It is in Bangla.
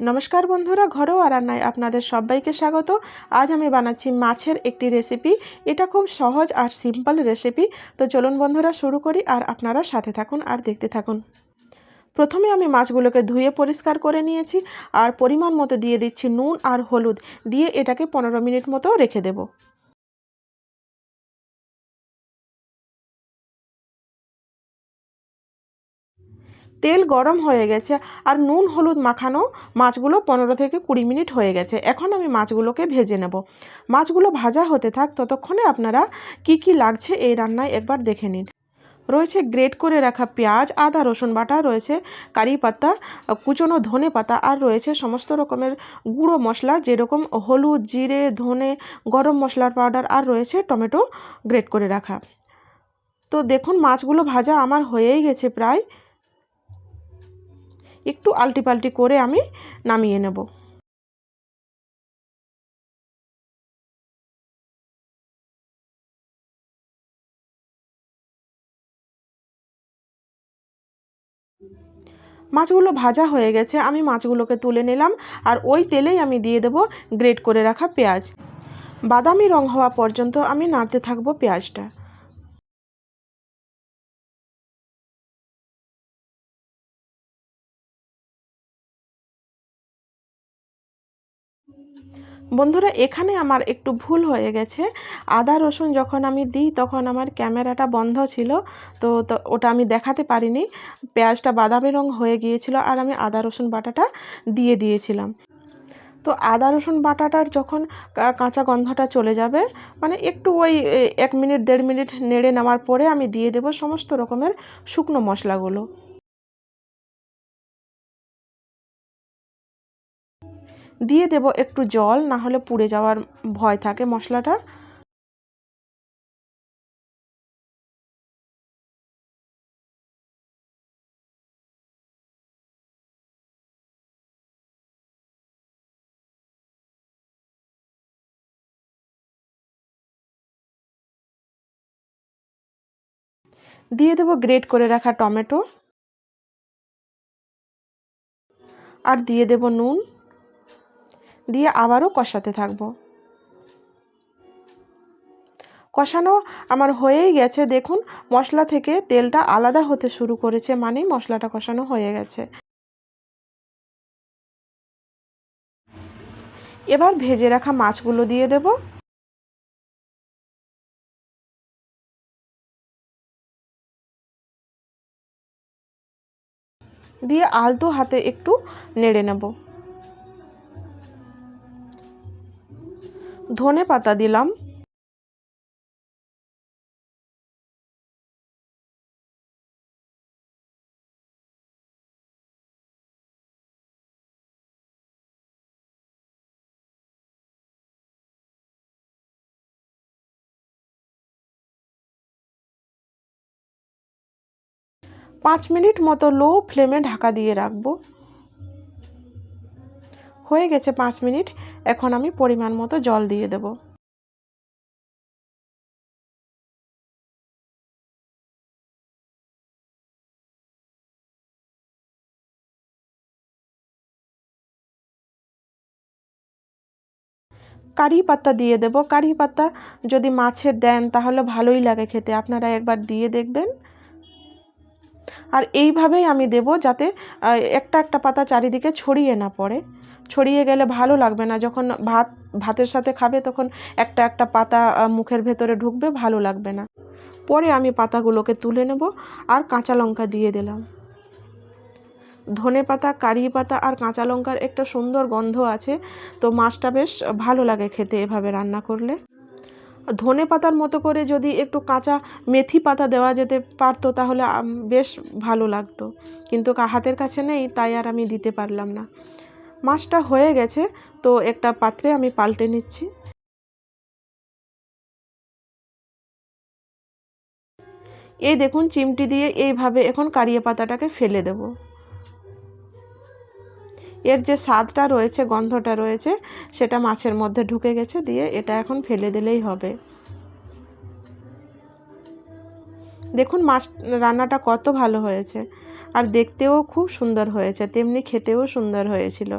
নমস্কার বন্ধুরা, ঘরোয়া রান্নায় আপনাদের সবাইকে স্বাগত। আজ আমি বানাচ্ছি মাছের একটি রেসিপি এটা খুব সহজ আর সিম্পল রেসিপি তো চলুন বন্ধুরা, শুরু করি আর আপনারা সাথে থাকুন আর দেখতে থাকুন। প্রথমে আমি মাছগুলোকে ধুয়ে পরিষ্কার করে নিয়েছি আর পরিমাণ মতো দিয়ে দিচ্ছি নুন আর হলুদ। দিয়ে এটাকে পনেরো মিনিট মতো রেখে দেবো। তেল গরম হয়ে গেছে আর নুন, হলুদ মাখানো মাছগুলো পনেরো থেকে কুড়ি মিনিট হয়ে গেছে। এখন আমি মাছগুলোকে ভেজে নেব। মাছগুলো ভাজা হতে থাক, ততক্ষণে আপনারা কি কি লাগছে এই রান্নায় একবার দেখে নিন। রয়েছে গ্রেট করে রাখা পেঁয়াজ, আদা, রসুন বাটা, রয়েছে কারি পাতা, কুচনো ধনে পাতা আর রয়েছে সমস্ত রকমের গুঁড়ো মশলা, যেরকম হলুদ, জিরে, ধনে, গরম মশলার পাউডার আর রয়েছে টমেটো গ্রেট করে রাখা। তো দেখুন, মাছগুলো ভাজা আমার হয়েই গেছে প্রায়। একটু আলটি পাল্টি করে আমি নামিয়ে নেব। মাছগুলো ভাজা হয়ে গেছে, আমি মাছগুলোকে তুলে নিলাম আর ওই তেলেই আমি দিয়ে দেব গ্রেট করে রাখা পেঁয়াজ। বাদামি রং হওয়া পর্যন্ত আমি নাড়তে থাকব পেঁয়াজটা। বন্ধুরা, এখানে আমার একটু ভুল হয়ে গেছে। আদা, রসুন যখন আমি দিই, তখন আমার ক্যামেরাটা বন্ধ ছিল, তো ওটা আমি দেখাতে পারিনি। পেঁয়াজটা বাদামি রং হয়ে গিয়েছিল আর আমি আদা, রসুন বাটাটা দিয়ে দিয়েছিলাম। তো আদা, রসুন বাটাটার যখন কাঁচা গন্ধটা চলে যাবে মানে একটু ওই এক মিনিট, দেড় মিনিট নেড়ে নেওয়ার পরে আমি দিয়ে দেবো সমস্ত রকমের শুকনো মশলাগুলো। দিয়ে দেব একটু জল, না হলে পুড়ে যাওয়ার ভয় থাকে মশলাটা। দিয়ে দেবো গ্রেট করে রাখা টমেটো। আর দিয়ে দেব নুন। দিয়ে আবারও কষাতে থাকব। কষানো আমার হয়েই গেছে। দেখুন, মশলা থেকে তেলটা আলাদা হতে শুরু করেছে, মানেই মশলাটা কষানো হয়ে গেছে। এবার ভেজে রাখা মাছগুলো দিয়ে দেব। দিয়ে আলতো হাতে একটু নেড়ে নেব। ধনে পাতা দিলাম। পাঁচ মিনিট মতো লো ফ্লেমে ঢাকা দিয়ে রাখব। হয়ে গেছে পাঁচ মিনিট, এখন আমি পরিমাণ মতো জল দিয়ে দেব। কারি পাতা দিয়ে দেব। কারি পাতা যদি মাছে দেন তাহলে ভালোই লাগে খেতে, আপনারা একবার দিয়ে দেখবেন। আর এইভাবেই আমি দেব যাতে একটা একটা পাতা চারিদিকে ছড়িয়ে না পড়ে। ছড়িয়ে গেলে ভালো লাগবে না। যখন ভাত, ভাতের সাথে খাবে তখন একটা একটা পাতা মুখের ভেতরে ঢুকবে, ভালো লাগবে না। পরে আমি পাতাগুলোকে তুলে নেব আর কাঁচা লঙ্কা দিয়ে দিলাম। ধনে পাতা, কারি পাতা আর কাঁচা লঙ্কার একটা সুন্দর গন্ধ আছে, তো মাছটা বেশ ভালো লাগে খেতে এভাবে রান্না করলে। ধনে পাতার মতো করে যদি একটু কাঁচা মেথি পাতা দেওয়া যেতে পারতো তাহলে বেশ ভালো লাগতো। কিন্তু হাতের কাছে নেই, তাই আর আমি দিতে পারলাম না। মাছটা হয়ে গেছে, তো একটা পাত্রে আমি পাল্টে নিচ্ছি। এই দেখুন, চিমটি দিয়ে এইভাবে এখন কারিয়ে পাতাটাকে ফেলে দেব। এর যে স্বাদটা রয়েছে, গন্ধটা রয়েছে, সেটা মাছের মধ্যে ঢুকে গেছে, দিয়ে এটা এখন ফেলে দিলেই হবে। দেখুন মাছ, রান্নাটা কত ভালো হয়েছে। আর দেখতেও খুব সুন্দর হয়েছে, তেমনি খেতেও সুন্দর হয়েছিল।